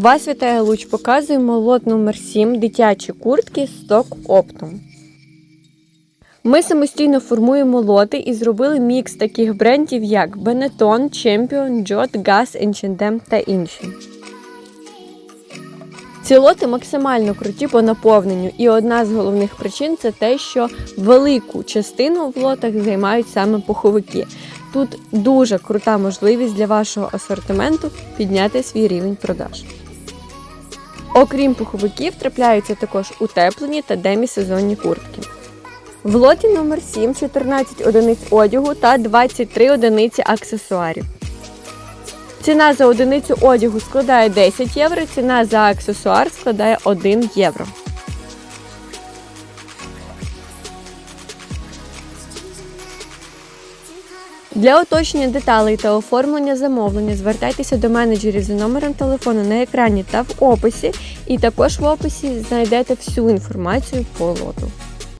Вас вітає Луч. Показуємо лот номер 7 дитячі куртки сток оптом. Ми самостійно формуємо лоти і зробили мікс таких брендів, як Benetton, Champion, Jot, Gas, H&M та інші. Ці лоти максимально круті по наповненню, і одна з головних причин це те, що велику частину в лотах займають саме пуховики. Тут дуже крута можливість для вашого асортименту підняти свій рівень продаж. Окрім пуховиків, трапляються також утеплені та демісезонні куртки. В лоті номер 7 14 одиниць одягу та 23 одиниці аксесуарів. Ціна за одиницю одягу складає 10 євро, ціна за аксесуар складає 1 євро. Для уточнення деталей та оформлення замовлення звертайтеся до менеджерів за номером телефону на екрані та в описі. І також в описі знайдете всю інформацію по лоту.